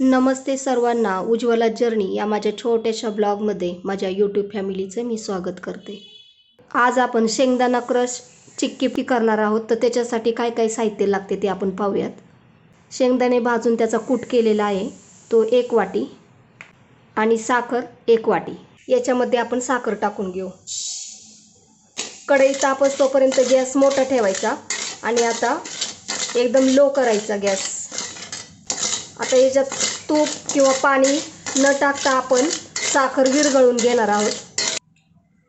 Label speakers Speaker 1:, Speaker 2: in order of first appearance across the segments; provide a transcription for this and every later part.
Speaker 1: नमस्ते सर्वांना उज्ज्वला जर्नी या माझ्या छोट्याशा ब्लॉगमध्ये माझ्या यूट्यूब फॅमिलीचं मी स्वागत करते. आज आपण शेंगदाणा क्रश चिक्की करणार आहोत तर त्याच्यासाठी काय काय साहित्य लागते ते आपण पाहूयात. शेंगदाणे भाजून त्याचा कूट केलेला आहे तो एक वाटी आणि साखर एक वाटी. याच्यामध्ये आपण साखर टाकून घेऊ. कढई तापस तोपर्यंत गॅस मोठा ठेवायचा आणि आता एकदम लो करायचा गॅस. आता याच्यात तूप किंवा पाणी न टाकता आपण साखर विरघळून घेणार आहोत.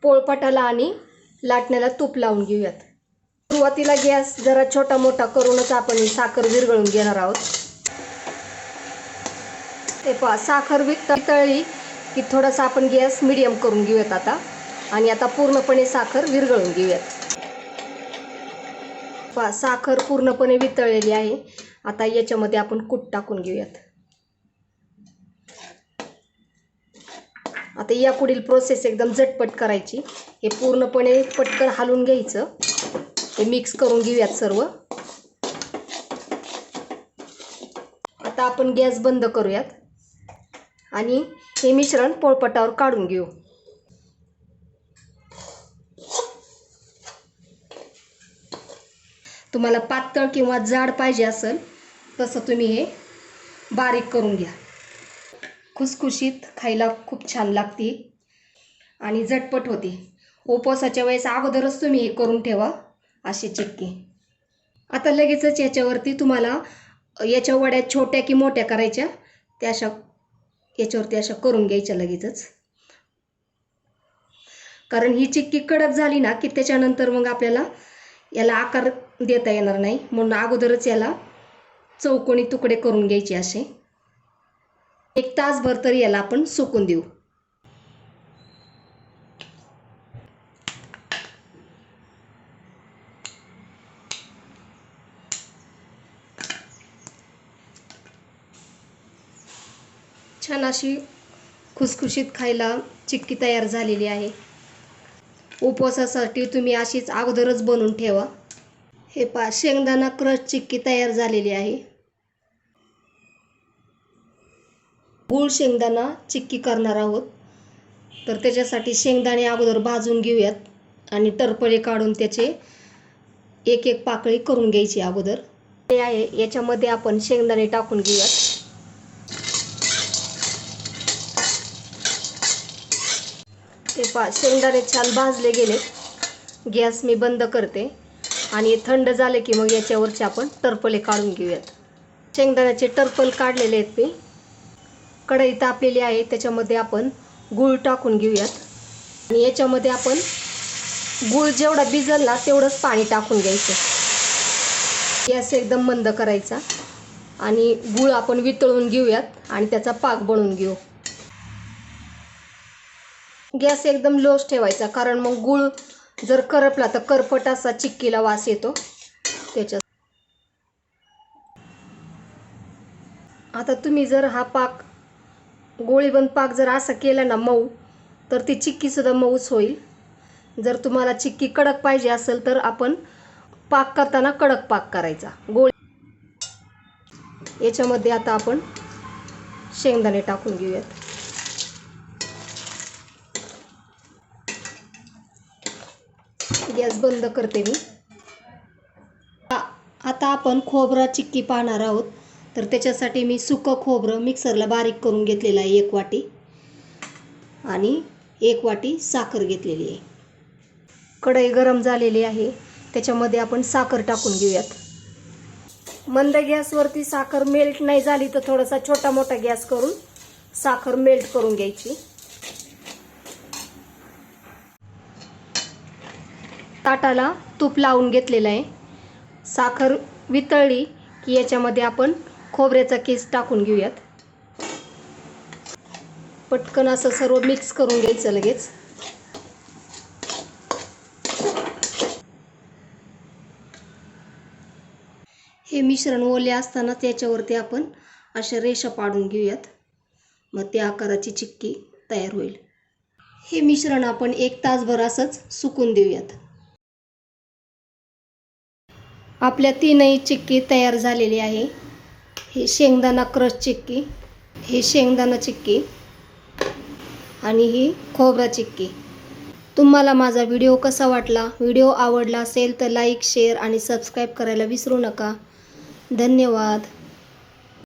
Speaker 1: पोळपाटाला आणि लाटण्याला तूप लावून घेऊयात. सुरुवातीला गॅस जरा छोटा मोठा करूनच आपण ही साखर विरघळून घेणार आहोत. ते पहा साखर वितळली की थोडासा आपण गॅस मिडियम करून घेऊयात आता. आणि आता पूर्णपणे साखर विरघळून घेऊयात. पहा साखर पूर्णपणे वितळलेली आहे. आता याच्यामध्ये आपण कूट टाकून घेऊयात. आता या पुढील प्रोसेस एकदम झटपट करायची. हे पूर्णपणे पटकन हलवून घ्यायचं. हे मिक्स करून घेऊयात सर्व. आता आपण गॅस बंद करूयात. आणि हे मिश्रण पोळपटावर काढून घेऊ. तुम्हाला पातळ किंवा जाड पाहिजे असेल तसं तुम्ही हे बारीक करून घ्या. खुसखुशीत खायला खूप छान लागते आणि झटपट होते. उपवासाच्या वेळेस अगोदरच तुम्ही हे करून ठेवा असे चिक्की आता लगेचच याच्यावरती तुम्हाला याच्या वड्या छोट्या की मोठ्या करायच्या त्या अशा याच्यावरती अशा करून घ्यायच्या लगेचच. कारण ही चिक्की कडक झाली ना की त्याच्यानंतर मग आपल्याला याला आकार देता येणार नाही. म्हणून अगोदरच याला चौकोनी तुकडे करून घ्यायचे असे. एक तासभर तरी याला आपण सुकून देऊ. छान अशी खुसखुशीत खायला चिक्की तयार झालेली आहे. उपवासासाठी तुम्ही अशीच अगोदरच बनवून ठेवा. हे पा शेंगदाणा क्रश चिक्की तयार झालेली आहे. गूळ शेंगदाणा चिक्की करणार आहोत. तर त्याच्यासाठी शेंगदाणे अगोदर भाजून घेऊयात आणि टरपळे काढून त्याचे एक एक पाकळी करून घ्यायची अगोदर. ते आहे याच्यामध्ये आपण शेंगदाणे टाकून घेऊयात. ते पा शेंगदाणे छान भाजले गेले. गॅस मी बंद करते. आणि थंड झाले की मग याच्यावरचे आपण टर्पले काढून घेऊयात. शेंगदाण्याचे टरपल काढलेले आहेत मी. कढई तापलेली आहे त्याच्यामध्ये आपण गूळ टाकून घेऊयात. आणि याच्यामध्ये आपण गूळ जेवढा भिजलला तेवढंच पाणी टाकून घ्यायचं. गॅस एकदम मंद करायचा. आणि गूळ आपण वितळून घेऊयात आणि त्याचा पाक बनवून घेऊ. गॅस एकदम लोच ठेवायचा कारण मग गूळ जर करपला तर करपट असा चिक्कीला वास येतो. त्याच्यात. आता तुम्ही जर हा पाक गोळीबंद पाक जर असा केला ना मऊ तर ती चिक्कीसुद्धा मऊच होईल. जर तुम्हाला चिक्की कडक पाहिजे असेल तर आपण पाक करताना कडक पाक करायचा. गोळी याच्यामध्ये आता आपण शेंगदाणे टाकून घेऊयात. गॅस बंद करते मी. आता आपण खोबरा चिक्की पाहणार आहोत. तर त्याच्यासाठी मी सुकं खोबरं मिक्सरला बारीक करून घेतलेलं आहे एक वाटी. आणि एक वाटी साखर घेतलेली आहे. कढई गरम झालेली आहे. त्याच्यामध्ये आपण साखर टाकून घेऊयात. मंद गॅसवरती साखर मेल्ट नाही झाली तर थोडासा छोटा मोठा गॅस करून साखर मेल्ट करून घ्यायची. ताटाला तूप लावून घेतलेलं आहे. साखर वितळली की याच्यामध्ये आपण खोबऱ्याचा केस टाकून घेऊयात. पटकन असं सर्व मिक्स करून घ्यायचं लगेच. हे मिश्रण ओले असताना त्याच्यावरती आपण अशा रेषा पाडून घेऊयात. मग त्या आकाराची चिक्की तयार होईल. हे मिश्रण आपण एक तासभर असंच सुकून देऊयात. आपल्या तीनही चिक्की तयार झालेली आहे. ही शेंगदाणा क्रश चिक्की ही शेंगदाणा चिक्की आणि ही खोबरा चिक्की. तुम्हाला माझा व्हिडिओ कसा वाटला व्हिडिओ आवडला असेल तर लाईक शेअर आणि सबस्क्राईब करायला विसरू नका. धन्यवाद.